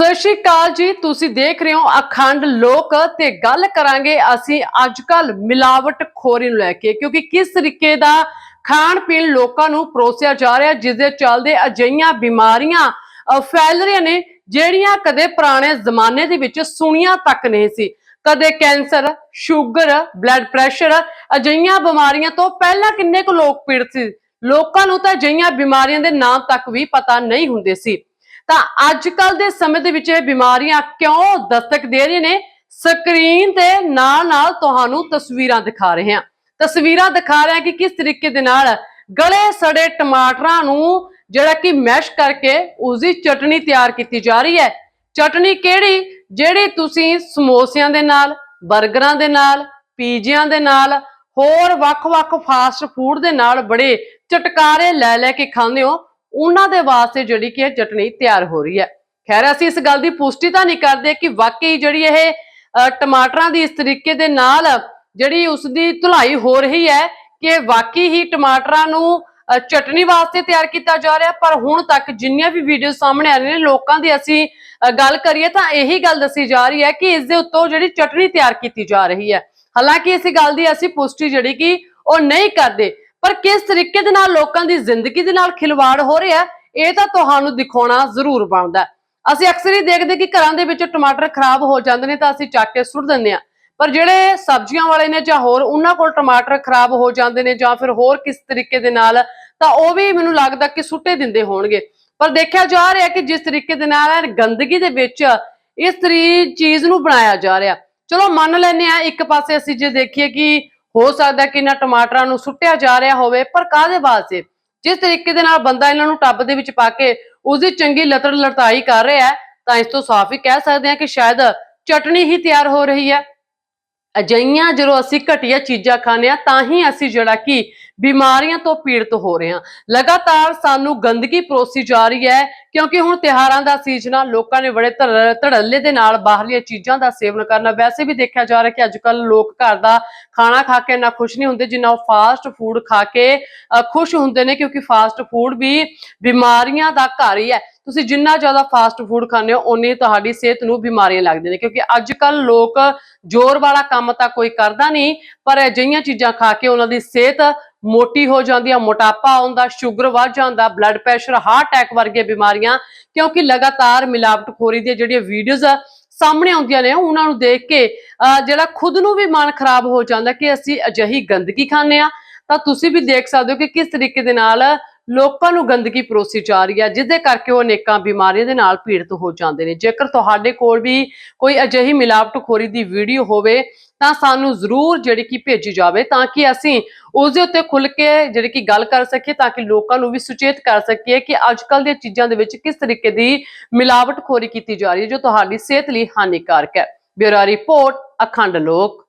ਸਤਿ ਸ਼੍ਰੀ ਅਕਾਲ ਜੀ, ਤੁਸੀਂ ਦੇਖ ਰਹੇ ਹੋ ਅਖੰਡ ਲੋਕ ਤੇ ਗੱਲ ਕਰਾਂਗੇ ਅਸੀਂ ਅੱਜ ਕੱਲ ਮਿਲਾਵਟ ਖੋਰੀ ਨੂੰ ਲੈ ਕੇ, ਕਿਉਂਕਿ ਕਿਸ ਤਰੀਕੇ ਦਾ ਖਾਣ ਪੀਣ ਲੋਕਾਂ ਨੂੰ ਪਰੋਸਿਆ ਜਾ ਰਿਹਾ ਜਿਸ ਦੇ ਚੱਲਦੇ ਅਜਈਆਂ ਬਿਮਾਰੀਆਂ ਫੈਲ ਰਹੀਆਂ ਨੇ, ਜਿਹੜੀਆਂ ਕਦੇ ਪੁਰਾਣੇ ਜ਼ਮਾਨੇ ਦੇ ਵਿੱਚ ਸੁਣੀਆਂ ਤੱਕ ਨਹੀਂ ਸੀ। ਕਦੇ ਕੈਂਸਰ, ਸ਼ੂਗਰ, ਬਲੱਡ ਪ੍ਰੈਸ਼ਰ ਅਜਈਆਂ ਬਿਮਾਰੀਆਂ ਤੋਂ ਪਹਿਲਾਂ ਕਿੰਨੇ ਕੁ ਲੋਕ ਪੀੜਤ ਸੀ? ਲੋਕਾਂ ਨੂੰ ਤਾਂ ਅਜਈਆਂ ਬਿਮਾਰੀਆਂ ਦੇ ਨਾਮ ਤੱਕ ਵੀ ਪਤਾ ਨਹੀਂ ਹੁੰਦੇ ਸੀ। ਤਾਂ ਅੱਜ ਕੱਲ ਦੇ ਸਮੇਂ ਦੇ ਵਿੱਚ ਇਹ ਬਿਮਾਰੀਆਂ ਕਿਉਂ ਦਸਤਕ ਦੇ ਰਹੀਆਂ ਨੇ? ਸਕਰੀਨ ਤੇ ਨਾਲ ਨਾਲ ਤੁਹਾਨੂੰ ਤਸਵੀਰਾਂ ਦਿਖਾ ਰਹੇ ਹਾਂ। ਤਸਵੀਰਾਂ ਦਿਖਾ ਰਹੇ ਹਾਂ ਕਿ ਕਿਸ ਤਰੀਕੇ ਦੇ ਨਾਲ ਗਲੇ ਸੜੇ ਟਮਾਟਰਾਂ ਨੂੰ ਜਿਹੜਾ ਕਿ ਮੈਸ਼ ਕਰਕੇ ਉਸ ਦੀ ਚਟਣੀ ਤਿਆਰ ਕੀਤੀ ਜਾ ਰਹੀ ਹੈ। ਚਟਣੀ ਕਿਹੜੀ? ਜਿਹੜੀ ਤੁਸੀਂ ਸਮੋਸਿਆਂ ਦੇ ਨਾਲ 버ਗਰਾਂ ਦੇ ਨਾਲ, ਪੀਜ਼ਿਆਂ ਦੇ ਨਾਲ, ਹੋਰ ਵੱਖ-ਵੱਖ ਫਾਸਟ ਫੂਡ ਦੇ ਨਾਲ ਬੜੇ ਚਟਕਾਰੇ ਲੈ ਲੈ ਕੇ ਖਾਂਦੇ ਹੋ। ਉਹਨਾਂ ਦੇ ਵਾਸਤੇ ਜਿਹੜੀ ਕਿ ਇਹ ਚਟਣੀ ਤਿਆਰ ਹੋ ਰਹੀ ਹੈ। ਖੈਰ, ਅਸੀਂ ਇਸ ਗੱਲ ਦੀ ਪੁਸ਼ਟੀ ਤਾਂ ਨਹੀਂ ਕਰਦੇ ਕਿ ਵਾਕਈ ਜਿਹੜੀ ਇਹ ਟਮਾਟਰਾਂ ਦੀ ਇਸ ਤਰੀਕੇ ਦੇ ਨਾਲ ਜਿਹੜੀ ਉਸ ਦੀ ਧੁਲਾਈ ਹੋ ਰਹੀ ਹੈ ਕਿ ਵਾਕਈ ਹੀ ਟਮਾਟਰਾਂ ਨੂੰ ਚਟਨੀ ਵਾਸਤੇ ਤਿਆਰ ਕੀਤਾ ਜਾ ਰਿਹਾ। ਪਰ ਹੁਣ ਤੱਕ ਜਿੰਨੀਆਂ ਵੀ ਵੀਡੀਓ ਸਾਹਮਣੇ ਆ ਰਹੀਆਂ ਨੇ, ਲੋਕਾਂ ਦੀ ਅਸੀਂ ਗੱਲ ਕਰੀਏ ਤਾਂ ਇਹੀ ਗੱਲ ਦੱਸੀ ਜਾ ਰਹੀ ਹੈ ਕਿ ਇਸ ਦੇ ਉੱਤੋਂ ਜਿਹੜੀ ਚਟਣੀ ਤਿਆਰ ਕੀਤੀ ਜਾ ਰਹੀ ਹੈ। ਹਾਲਾਂਕਿ ਇਸ ਗੱਲ ਦੀ ਅਸੀਂ ਪੁਸ਼ਟੀ ਜਿਹੜੀ ਕਿ ਉਹ ਨਹੀਂ ਕਰਦੇ। ਪਰ ਕਿਸ ਤਰੀਕੇ ਦੇ ਨਾਲ ਲੋਕਾਂ ਦੀ ਜ਼ਿੰਦਗੀ ਦੇ ਨਾਲ ਖਿਲਵਾੜ ਹੋ ਰਿਹਾ ਇਹ ਤਾਂ ਤੁਹਾਨੂੰ ਦਿਖਾਉਣਾ ਜ਼ਰੂਰ ਬਣਦਾ ਅਸੀਂ ਅਕਸਰ ਹੀ ਦੇਖਦੇ ਕਿ ਘਰਾਂ ਦੇ ਵਿੱਚ ਟਮਾਟਰ ਖਰਾਬ ਹੋ ਜਾਂਦੇ ਨੇ ਤਾਂ ਅਸੀਂ ਚੱਕ ਕੇ ਸੁੱਟ ਦਿੰਦੇ ਆ ਪਰ ਜਿਹੜੇ ਸਬਜ਼ੀਆਂ ਵਾਲੇ ਨੇ ਜਾਂ ਹੋਰ, ਉਹਨਾਂ ਕੋਲ ਟਮਾਟਰ ਖਰਾਬ ਹੋ ਜਾਂਦੇ ਨੇ ਜਾਂ ਫਿਰ ਹੋਰ ਕਿਸ ਤਰੀਕੇ ਦੇ ਨਾਲ, ਤਾਂ ਉਹ ਵੀ ਮੈਨੂੰ ਲੱਗਦਾ ਕਿ ਸੁੱਟੇ ਦਿੰਦੇ ਹੋਣਗੇ। ਪਰ ਦੇਖਿਆ ਜਾ ਰਿਹਾ ਕਿ ਜਿਸ ਤਰੀਕੇ ਦੇ ਨਾਲ ਗੰਦਗੀ ਦੇ ਵਿੱਚ ਇਸ ਤਰੀ, ਚੀਜ਼ ਨੂੰ ਬਣਾਇਆ ਜਾ ਰਿਹਾ। ਚਲੋ ਮੰਨ ਲੈਨੇ ਆ ਇੱਕ ਪਾਸੇ ਅਸੀਂ ਜੇ ਦੇਖੀਏ ਕਿ ਹੋ ਸਕਦਾ ਕਿ ਇਹਨਾਂ ਟਮਾਟਰਾਂ ਨੂੰ ਸੁੱਟਿਆ ਜਾ ਰਿਹਾ ਹੋਵੇ, ਪਰ ਕਾਹਦੇ ਵਾਸਤੇ? ਜਿਸ ਤਰੀਕੇ ਦੇ ਨਾਲ ਬੰਦਾ ਇਹਨਾਂ ਨੂੰ ਟੱਬ ਦੇ ਵਿੱਚ ਪਾ ਕੇ ਉਸਦੀ ਚੰਗੀ ਲਤੜ ਲੜਤਾਈ ਕਰ ਰਿਹਾ ਹੈ, ਤਾਂ ਇਸ ਤੋਂ ਸਾਫ਼ ਹੀ ਕਹਿ ਸਕਦੇ ਹਾਂ ਕਿ ਸ਼ਾਇਦ ਚਟਣੀ ਹੀ ਤਿਆਰ ਹੋ ਰਹੀ ਹੈ। ਅਜਈਆਂ ਜਦੋਂ ਅਸੀਂ ਘਟੀਆ ਚੀਜ਼ਾਂ ਖਾਂਦੇ ਆ ਤਾਂ ਹੀ ਅਸੀਂ ਜਿਹੜਾ ਕਿ ਬਿਮਾਰੀਆਂ ਤੋਂ ਪੀੜਤ ਹੋ ਰਹੇ ਹਾਂ। ਲਗਾਤਾਰ ਸਾਨੂੰ ਗੰਦਗੀ ਪਰੋਸੀ ਜਾ ਰਹੀ ਹੈ ਕਿਉਂਕਿ ਹੁਣ ਤਿਹਾਰਾਂ ਦਾ ਸੀਜ਼ਨ ਆ ਲੋਕਾਂ ਨੇ ਬੜੇ ਧੜ- ਧੜੱਲੇ ਦੇ ਨਾਲ ਬਾਹਰਲੀਆਂ ਚੀਜ਼ਾਂ ਦਾ ਸੇਵਨ ਕਰਨਾ। ਵੈਸੇ ਵੀ ਦੇਖਿਆ ਜਾ ਰਿਹਾ ਕਿ ਅੱਜ ਕੱਲ ਲੋਕ ਘਰ ਦਾ ਖਾਣਾ ਖਾ ਕੇ ਇੰਨਾ ਖੁਸ਼ ਨਹੀਂ ਹੁੰਦੇ ਜਿੰਨਾ ਉਹ ਫਾਸਟ ਫੂਡ ਖਾ ਕੇ ਅ, ਖੁਸ਼ ਹੁੰਦੇ ਨੇ ਕਿਉਂਕਿ ਫਾਸਟ ਫੂਡ ਵੀ ਬਿਮਾਰੀਆਂ ਦਾ ਘਰ ਹੀ ਹੈ। ਤੁਸੀਂ ਜਿੰਨਾ ਜ਼ਿਆਦਾ ਫਾਸਟ ਫੂਡ ਖਾਂਦੇ ਹੋ ਓਨੀ ਤੁਹਾਡੀ ਸਿਹਤ ਨੂੰ ਬਿਮਾਰੀਆਂ ਲੱਗਦੀਆਂ ਨੇ ਕਿਉਂਕਿ ਅੱਜ ਕੱਲ ਲੋਕ ਜ਼ੋਰ ਵਾਲਾ ਕੰਮ ਤਾਂ ਕੋਈ ਕਰਦਾ ਨਹੀਂ ਪਰ ਅਜਿਹੀਆਂ ਚੀਜ਼ਾਂ ਖਾ ਕੇ ਉਹਨਾਂ ਦੀ ਸਿਹਤ ਮੋਟੀ ਹੋ ਜਾਂਦੀ ਆ ਮੋਟਾਪਾ ਆਉਂਦਾ ਸ਼ੂਗਰ ਵੱਧ ਜਾਂਦਾ ਬਲੱਡ ਪ੍ਰੈਸ਼ਰ ਹਾਰਟ ਅਟੈਕ ਵਰਗੀਆਂ ਬਿਮਾਰੀਆਂ, ਕਿਉਂਕਿ ਲਗਾਤਾਰ ਮਿਲਾਵਟਖੋਰੀ ਦੀਆਂ ਜਿਹੜੀਆਂ ਵੀਡੀਓਜ਼ ਸਾਹਮਣੇ ਆਉਂਦੀਆਂ ਨੇ, ਉਹਨਾਂ ਨੂੰ ਦੇਖ ਕੇ ਜਿਹੜਾ ਖੁਦ ਨੂੰ ਵੀ ਮਨ ਖਰਾਬ ਹੋ ਜਾਂਦਾ ਕਿ ਅਸੀਂ ਅਜਿਹੀ ਗੰਦਗੀ ਖਾਂਦੇ ਆ ਤਾਂ ਤੁਸੀਂ ਵੀ ਦੇਖ ਸਕਦੇ ਹੋ ਕਿ ਕਿਸ ਤਰੀਕੇ ਦੇ ਨਾਲ ਲੋਕਾਂ ਨੂੰ ਗੰਦਗੀ ਪਰੋਸੀ ਜਾ ਰਹੀ ਹੈ ਜਿਹਦੇ ਕਰਕੇ ਉਹ ਅਨੇਕਾਂ ਬਿਮਾਰੀਆਂ ਦੇ ਨਾਲ ਪੀੜਤ ਹੋ ਜਾਂਦੇ ਨੇ। ਜੇਕਰ ਤੁਹਾਡੇ ਕੋਲ ਵੀ ਕੋਈ ਅਜਿਹੀ ਮਿਲਾਵਟਖੋਰੀ ਦੀ ਵੀਡੀਓ ਹੋਵੇ ਤਾਂ ਸਾਨੂੰ ਜ਼ਰੂਰ ਜਿਹੜੀ ਕਿ ਭੇਜੀ ਜਾਵੇ ਤਾਂ ਕਿ ਅਸੀਂ ਉਸ ਦੇ ਉੱਤੇ ਖੁੱਲ ਕੇ ਜਿਹੜੀ ਕਿ ਗੱਲ ਕਰ ਸਕੀਏ ਤਾਂ ਕਿ ਲੋਕਾਂ ਨੂੰ ਵੀ ਸੁਚੇਤ ਕਰ ਸਕੀਏ ਕਿ ਅੱਜ ਕੱਲ ਦੀਆਂ ਚੀਜ਼ਾਂ ਦੇ ਵਿੱਚ ਕਿਸ ਤਰੀਕੇ ਦੀ ਮਿਲਾਵਟਖੋਰੀ ਕੀਤੀ ਜਾ ਰਹੀ ਹੈ, ਜੋ ਤੁਹਾਡੀ ਸਿਹਤ ਲਈ ਹਾਨੀਕਾਰਕ ਹੈ। ਬਿਊਰੋ ਰਿਪੋਰਟ, ਅਖੰਡ ਲੋਕ।